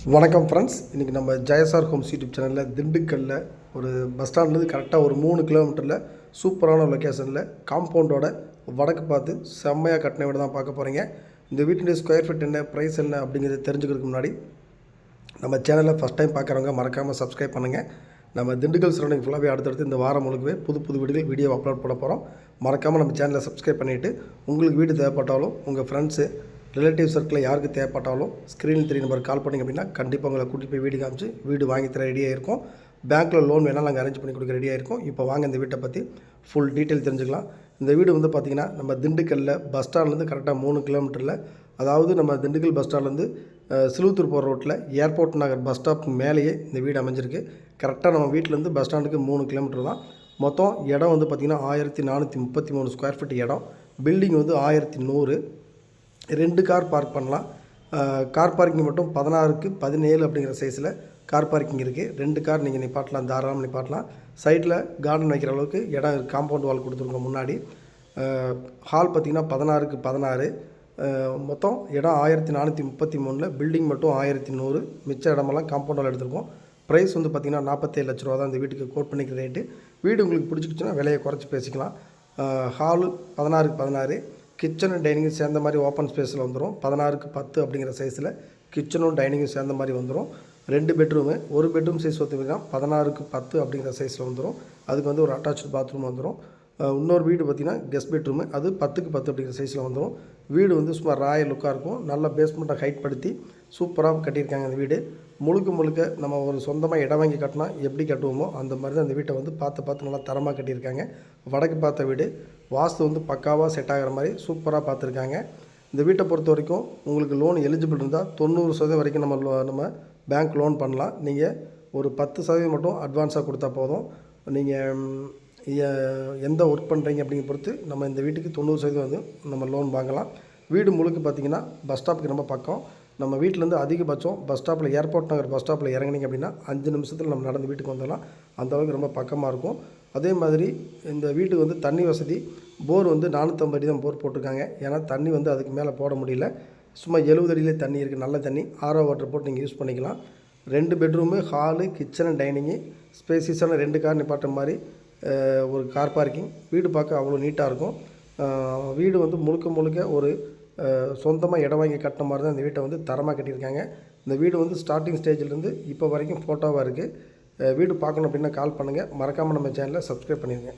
வணக்கம் ஃப்ரெண்ட்ஸ் இன்றைக்கி நம்ம ஜெயசார் ஹோம்ஸ் யூடியூப் சேனலில் திண்டுக்கல்லில் ஒரு பஸ் ஸ்டாண்ட்லேருந்து கரெக்டாக ஒரு மூணு கிலோமீட்டரில் சூப்பரான லொக்கேஷனில் காம்பவுண்டோட வடக்கு பார்த்து செம்மையாக கட்டின வீடு தான் பார்க்க போகிறீங்க இந்த வீட்டினுடைய ஸ்கொயர் ஃபீட் என்ன ப்ரைஸ் என்ன அப்படிங்கிறத தெரிஞ்சுக்கிறதுக்கு முன்னாடி நம்ம சேனலை ஃபஸ்ட் டைம் பார்க்குறவங்க மறக்காமல் சப்ஸ்கிரைப் பண்ணுங்கள் நம்ம திண்டுக்கல் சரௌண்டிங் ஃபுல்லாகவே அடுத்தடுத்து இந்த வாரம் முழுக்கவே புது புது வீடுகள் வீடியோ அப்லோட் பண்ண போகிறோம் மறக்காமல் நம்ம சேனலை சப்ஸ்கிரைப் பண்ணிவிட்டு உங்களுக்கு வீடு தேவைப்பட்டாலும் உங்கள் ஃப்ரெண்ட்ஸு ரிலேட்டிவ் சர்க்கிளில் யாருக்கு தேவைப்பட்டாலும் ஸ்க்ரீனில் த்ரீ நம்பர் கால் பண்ணிங்க அப்படின்னா கண்டிப்பாக உங்களை கூட்டிகிட்டு போய் வீடு காமிச்சு வீடு வாங்கி தர ரெடியாக இருக்கும் பேங்க்கில் லோன் வேணால் நாங்கள் அரேஞ்ச் பண்ணி கொடுக்க ரெடியாக இருக்கும் இப்போ வாங்க இந்த வீட்டை பற்றி ஃபுல் டீட்டெயில் தெரிஞ்சுக்கலாம். இந்த வீடு வந்து பார்த்திங்கன்னா நம்ம திண்டுக்கல்லில் பஸ் ஸ்டாண்ட்லேருந்து கரெக்டாக மூணு கிலோமீட்டரில் அதாவது நம்ம திண்டுக்கல் பஸ் ஸ்டாண்ட்லேருந்து சிலுத்தூர் போகிற ரோட்டில் ஏர்போர்ட் நகர் பஸ் ஸ்டாப் மேலேயே இந்த வீடு அமைஞ்சிருக்கு. கரெக்டாக நம்ம வீட்டிலேருந்து பஸ் ஸ்டாண்டுக்கு மூணு கிலோமீட்டர் தான். மொத்தம் இடம் வந்து பார்த்திங்கன்னா ஆயிரத்தி நானூற்றி முப்பத்தி மூணு ஸ்கொயர் ஃபீட் இடம். பில்டிங் வந்து ஆயிரத்தி நூறு. ரெண்டு கார் பார்க் பண்ணலாம். கார் பார்க்கிங் மட்டும் பதினாறுக்கு பதினேழு அப்படிங்கிற சைஸில் கார் பார்க்கிங் இருக்குது ரெண்டு கார் நீங்கள் நிப்பாட்டலாம் தாராளமாக நிப்பாட்டலாம். சைடில் கார்டன் வைக்கிற அளவுக்கு இடம் காம்பவுண்ட் வால் கொடுத்துருங்க முன்னாடி. ஹால் பார்த்திங்கன்னா பதினாறுக்கு பதினாறு. மொத்தம் இடம் ஆயிரத்தி நானூற்றி முப்பத்தி மூணில் பில்டிங் மட்டும் ஆயிரத்தி நூறு. மிச்ச இடமெல்லாம் காம்பவுண்ட் வால் எடுத்திருக்கோம். ப்ரைஸ் வந்து பார்த்திங்கன்னா நாற்பத்தேழு லட்ச ரூபா தான் இந்த வீட்டுக்கு கோட் பண்ணிக்கிற ரேட்டு வீடு உங்களுக்கு பிடிச்சிக்கிச்சுன்னா விலையை குறைச்சி பேசிக்கலாம். ஹாலு பதினாறுக்கு பதினாறு. கிச்சனும் டைனிங்கும் சேர்ந்த மாதிரி ஓப்பன் ஸ்பேஸில் வந்துடும் பதினாறுக்கு பத்து அப்படிங்கிற சைஸில் கிச்சனும் டைனிங்கும் சேர்ந்த மாதிரி வந்துடும் ரெண்டு பெட்ரூமு ஒரு பெட்ரூம் சைஸ் பார்த்திங்கன்னா பதினாறுக்கு பத்து அப்படிங்கிற சைஸில் வந்துடும் அதுக்கு வந்து ஒரு அட்டாச்சு பாத்ரூம் வந்துடும் இன்னொரு வீடு பார்த்திங்கன்னா கெஸ்ட் பெட்ரூமு அது பத்துக்கு பத்து அப்படிங்கிற சைஸில் வந்துடும் வீடு வந்து சும்மா ராயல் லுக்காக இருக்கும். நல்லா பேஸ்மெண்ட்டை ஹைட் படுத்தி சூப்பராக கட்டியிருக்காங்க அந்த வீடு. முழுக்க முழுக்க நம்ம ஒரு சொந்தமாக இடம் வாங்கி கட்டினா எப்படி கட்டுவோமோ அந்த மாதிரி தான் அந்த வீட்டை வந்து பார்த்து பார்த்து நல்லா தரமாக கட்டியிருக்காங்க. வடக்கு பார்த்த வீடு. வாஸ்து வந்து பக்காவாக செட் ஆகிற மாதிரி சூப்பராக பார்த்துருக்காங்க. இந்த வீட்டை பொறுத்த வரைக்கும் உங்களுக்கு லோன் எலிஜிபிள் இருந்தால் தொண்ணூறு சதவீதம் வரைக்கும் நம்ம நம்ம பேங்க் லோன் பண்ணலாம். நீங்கள் ஒரு பத்து சதவீதம் மட்டும் அட்வான்ஸாக கொடுத்தா போதும். நீங்கள் எந்த ஒர்க் பண்ணுறீங்க அப்படிங்கிற பொறுத்து நம்ம இந்த வீட்டுக்கு தொண்ணூறு சதவீதம் வந்து நம்ம லோன் வாங்கலாம். வீடு முழுக்க பார்த்திங்கன்னா பஸ் ஸ்டாப்புக்கு ரொம்ப பக்கம். நம்ம வீட்டிலேருந்து அதிகபட்சம் பஸ் ஸ்டாப்பில் ஏர்போர்ட் நகர் பஸ் ஸ்டாப்பில் இறங்குனீங்க அப்படின்னா அஞ்சு நிமிஷத்தில் நம்ம நடந்து வீட்டுக்கு வந்துடலாம். அந்தளவுக்கு ரொம்ப பக்கமாக இருக்கும். அதே மாதிரி இந்த வீட்டுக்கு வந்து தண்ணி வசதி போர் வந்து நானூற்றம்பது அடி தான் போர் போட்டிருக்காங்க. ஏன்னா தண்ணி வந்து அதுக்கு மேலே போட முடியல. சும்மா எழுபது அடியிலே தண்ணி இருக்குது நல்ல தண்ணி. ஆரோ வாட்டர் போட்டு நீங்கள் யூஸ் பண்ணிக்கலாம். ரெண்டு பெட்ரூமு ஹாலு கிச்சனு டைனிங்கு ஸ்பேசியஸான ரெண்டு கார் நிப்பாட்டுற மாதிரி ஒரு கார் பார்க்கிங் வீடு பார்க்க அவ்வளோ நீட்டாக இருக்கும். வீடு வந்து முழுக்க முழுக்க ஒரு சொந்தமாக இடம் வாங்கி கட்டின மாதிரி தான் இந்த வீட்டை வந்து தரமாக கட்டியிருக்காங்க. இந்த வீடு வந்து ஸ்டார்டிங் ஸ்டேஜ்லேருந்து இப்போ வரைக்கும் ஃபோட்டோவாக இருக்குது வீடு பார்க்கணும் அப்படின்னா கால் பண்ணுங்கள் மறக்காமல் நம்ம சேனலை சப்ஸ்கிரைப் பண்ணிடுங்க